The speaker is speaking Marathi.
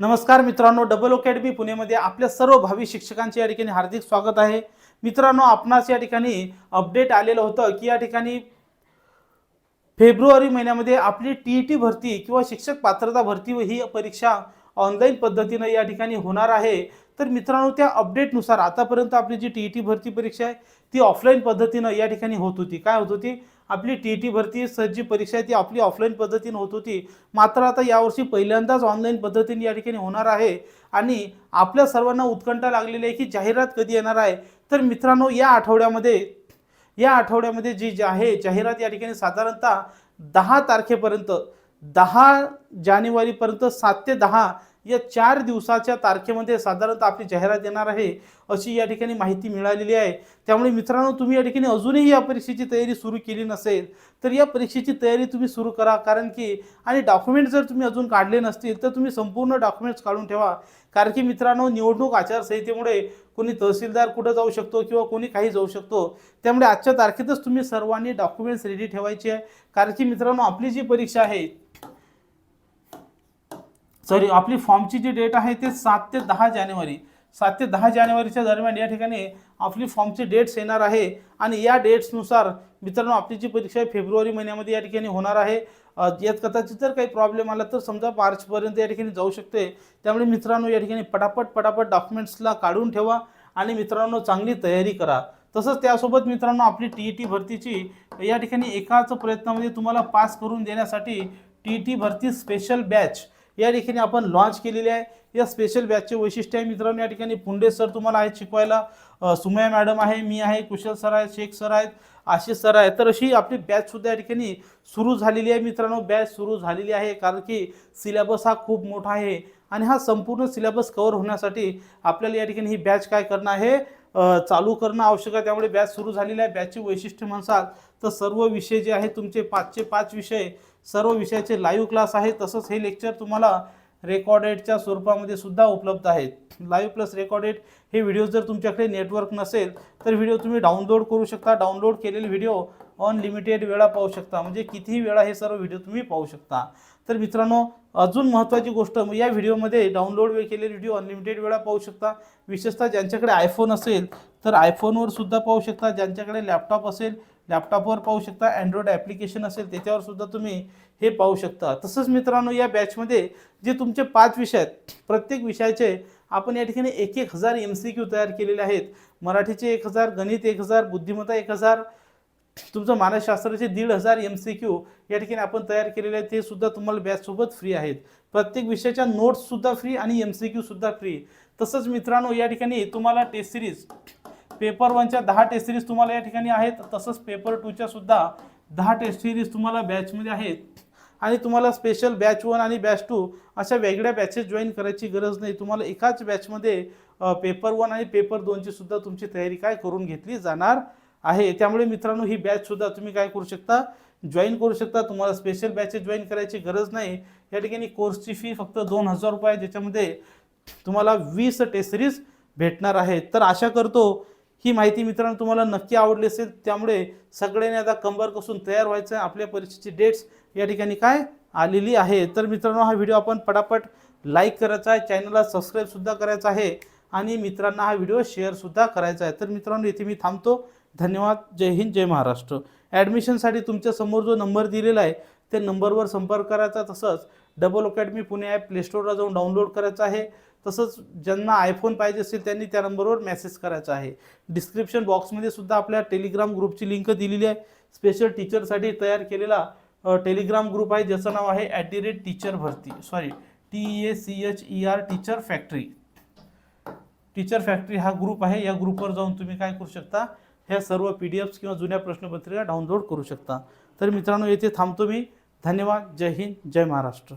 नमस्कार मित्रांनो डबल अकॅडमी पुणेमध्ये आपल्या सर्व भावी शिक्षकांचे या ठिकाणी हार्दिक स्वागत आहे. मित्रांनो आपणास या ठिकाणी अपडेट आलेलं होतं की या ठिकाणी फेब्रुवारी महिन्यामध्ये आपली टी ई टी भरती किंवा शिक्षक पात्रता भरती व ही परीक्षा ऑनलाईन पद्धतीनं या ठिकाणी होणार आहे. तर मित्रांनो त्या अपडेटनुसार आतापर्यंत आपली जी टी ई टी भरती परीक्षा आहे ती ऑफलाईन पद्धतीनं या ठिकाणी होत होती. काय होत होती? आपली टी ई टी भरती सर जी परीक्षा आहे ती आपली ऑफलाईन पद्धतीनं होत होती. मात्र आता यावर्षी पहिल्यांदाच ऑनलाईन पद्धतीने या ठिकाणी होणार आहे. आणि आपल्या सर्वांना उत्कंठा लागलेली आहे की जाहिरात कधी येणार आहे? तर मित्रांनो या आठवड्यामध्ये या आठवड्यामध्ये जी जी आहे जाहिरात या ठिकाणी साधारणतः दहा तारखेपर्यंत दहा जानेवारीपर्यंत सात ते दहा या चार दिवसाच्या तारखेमध्ये साधारणतः आपली जाहिरात येणार आहे अशी या ठिकाणी माहिती मिळालेली आहे. त्यामुळे मित्रांनो तुम्ही या ठिकाणी अजूनही या परीक्षेची तयारी सुरू केली नसेल तर या परीक्षेची तयारी तुम्ही सुरू करा. कारण की आणि डॉक्युमेंट जर तुम्ही अजून काढले नसतील तर तुम्ही संपूर्ण डॉक्युमेंट्स काढून ठेवा. कारण की मित्रांनो निवडणूक आचारसंहितेमुळे कोणी तहसीलदार कुठं जाऊ शकतो किंवा कोणी काही जाऊ शकतो त्यामुळे आजच्या तारखेतच तुम्ही सर्वांनी डॉक्युमेंट्स रेडी ठेवायचे आहे. कारण की मित्रांनो आपली जी परीक्षा आहे सॉरी आपली फॉर्मची जी डेट आहे ते सात ते दहा जानेवारी. सात ते दहा जानेवारीच्या दरम्यान या ठिकाणी आपली फॉर्मची डेट्स येणार आहे. आणि या डेट्सनुसार मित्रांनो आपली जी परीक्षा आहे फेब्रुवारी महिन्यामध्ये या ठिकाणी होणार आहे. यात कदाचित जर काही प्रॉब्लेम आला तर समजा मार्चपर्यंत या ठिकाणी जाऊ शकते. त्यामुळे मित्रांनो या ठिकाणी पटापट पटापट डॉक्युमेंट्सला काढून ठेवा आणि मित्रांनो चांगली तयारी करा. तसंच त्यासोबत मित्रांनो आपली टी ई टी भरतीची या ठिकाणी एकाच प्रयत्नामध्ये तुम्हाला पास करून देण्यासाठी टी ई टी भरती स्पेशल बॅच या ठिकाणी आपण लॉन्च केलेली आहे. या स्पेशल बॅचचे वैशिष्ट्य आहे मित्रांनो या ठिकाणी पुंडे सर तुम्हाला आहेत शिकवायला. सुमया मॅडम आहे मी आहे कुशल सर आहेत शेख सर आहेत आशिष सर आहेत. तर अशी आपली बॅचसुद्धा या ठिकाणी सुरू झालेली आहे मित्रांनो. बॅच सुरू झालेली आहे कारण की सिलेबस हा खूप मोठा आहे. आणि हा संपूर्ण सिलेबस कवर होण्यासाठी आपल्याला या ठिकाणी ही बॅच काय करणं आहे? चालू करणं आवश्यक आहे. त्यामुळे बॅच सुरू झालेली आहे. बॅचचे वैशिष्ट्य म्हणसाल तर सर्व विषय जे आहेत तुमचे पाचचे पाच विषय सर्व विषयाचे लाईव्ह क्लास आहे तसंच हे लेक्चर तुम्हाला रेकॉर्डेडच्या स्वरूपामध्ये सुद्धा उपलब्ध आहेत. लाईव्ह प्लस रेकॉर्डेड हे व्हिडिओ जर तुमच्याकडे नेटवर्क नसेल तर व्हिडिओ तुम्ही डाउनलोड करू शकता. डाउनलोड केलेले व्हिडिओ अनलिमिटेड वेळा पाहू शकता. म्हणजे कितीही वेळा हे सर्व व्हिडिओ तुम्ही पाहू शकता. तर मित्रांनो अजून महत्त्वाची गोष्ट या व्हिडिओमध्ये डाउनलोड केलेले व्हिडिओ अनलिमिटेड वेळा पाहू शकता. विशेषतः ज्यांच्याकडे आयफोन असेल तर आयफोनवर सुद्धा पाहू शकता. ज्यांच्याकडे लॅपटॉप असेल लॅपटॉपवर पाहू शकता. अँड्रॉइड ॲप्लिकेशन असेल त्याच्यावर सुद्धा तुम्ही हे पाहू शकता. तसंच मित्रांनो या बॅचमध्ये जे तुमचे पाच विषय आहेत प्रत्येक विषयाचे आपण या ठिकाणी एक एक हजार एम सी क्यू तयार केलेले आहेत. मराठीचे एक हजार गणित एक हजार बुद्धिमत्ता एक हजार तुमचं मानसशास्त्राचे दीड हजार एम सी क्यू या ठिकाणी आपण तयार केलेले आहेत. ते सुद्धा तुम्हाला बॅचसोबत फ्री आहेत. प्रत्येक विषयाच्या नोट्ससुद्धा फ्री आणि एम सी क्यूसुद्धा फ्री तसंच मित्रांनो या ठिकाणी तुम्हाला टेस्ट सिरीज पेपर वनच्या दहा टेस्ट सिरीज तुम्हाला या ठिकाणी आहेत. तसंच पेपर टूच्या सुद्धा दहा टेस्ट सिरीज तुम्हाला बॅचमध्ये आहेत. आणि तुम्हाला स्पेशल बॅच वन आणि बॅच टू अशा वेगळ्या बॅचेस जॉईन करायची गरज नाही. तुम्हाला एकाच बॅचमध्ये पेपर वन आणि पेपर दोनची सुद्धा तुमची तयारी काय करून घेतली जाणार आहे. त्यामुळे मित्रांनो ही बॅचसुद्धा तुम्ही काय करू शकता? जॉईन करू शकता. तुम्हाला स्पेशल बॅचेस जॉईन करायची गरज नाही. या ठिकाणी कोर्सची फी फक्त दोन हजार रुपये ज्याच्यामध्ये तुम्हाला वीस टेस्ट सिरीज भेटणार आहे तर आशा करतो ही माहिती मित्रांनो तुम्हाला नक्की आवडली असेल त्यामुळे सगळ्यांनी आता कंबर कसून तयार व्हायचं आहे. आपल्या परीक्षेची डेट्स या ठिकाणी काय आलेली आहे. तर मित्रांनो हा व्हिडिओ आपण पटापट लाईक करायचा आहे चॅनलला सबस्क्राईबसुद्धा करायचा आहे आणि मित्रांना हा व्हिडिओ शेअरसुद्धा करायचा आहे. तर मित्रांनो इथे मी थांबतो. धन्यवाद. जय हिंद जय महाराष्ट्र. ॲडमिशनसाठी तुमच्यासमोर जो नंबर दिलेला आहे त्या नंबरवर संपर्क करायचा तसंच डबल अकॅडमी पुणे ॲप प्लेस्टोरला जाऊन डाउनलोड करायचं आहे. तसंच ज्यांना आयफोन पाहिजे असेल त्यांनी त्या नंबरवर मेसेज करायचा आहे. डिस्क्रिप्शन बॉक्समध्ये सुद्धा आपल्या टेलिग्राम ग्रुपची लिंक दिलेली आहे. स्पेशल टीचरसाठी तयार केलेला टेलिग्राम ग्रुप आहे ज्याचं नाव आहे ॲट दी रेट टीचर भरती. Sorry T A C H E R teacher factory. Teacher factory हा ग्रुप आहे. या ग्रुपवर जाऊन तुम्ही काय करू शकता? ह्या सर्व पी डी एफ्स किंवा जुन्या प्रश्नपत्रिका डाउनलोड करू शकता. तर मित्रांनो येथे थांबतो मी. धन्यवाद. जय हिंद. जय महाराष्ट्र.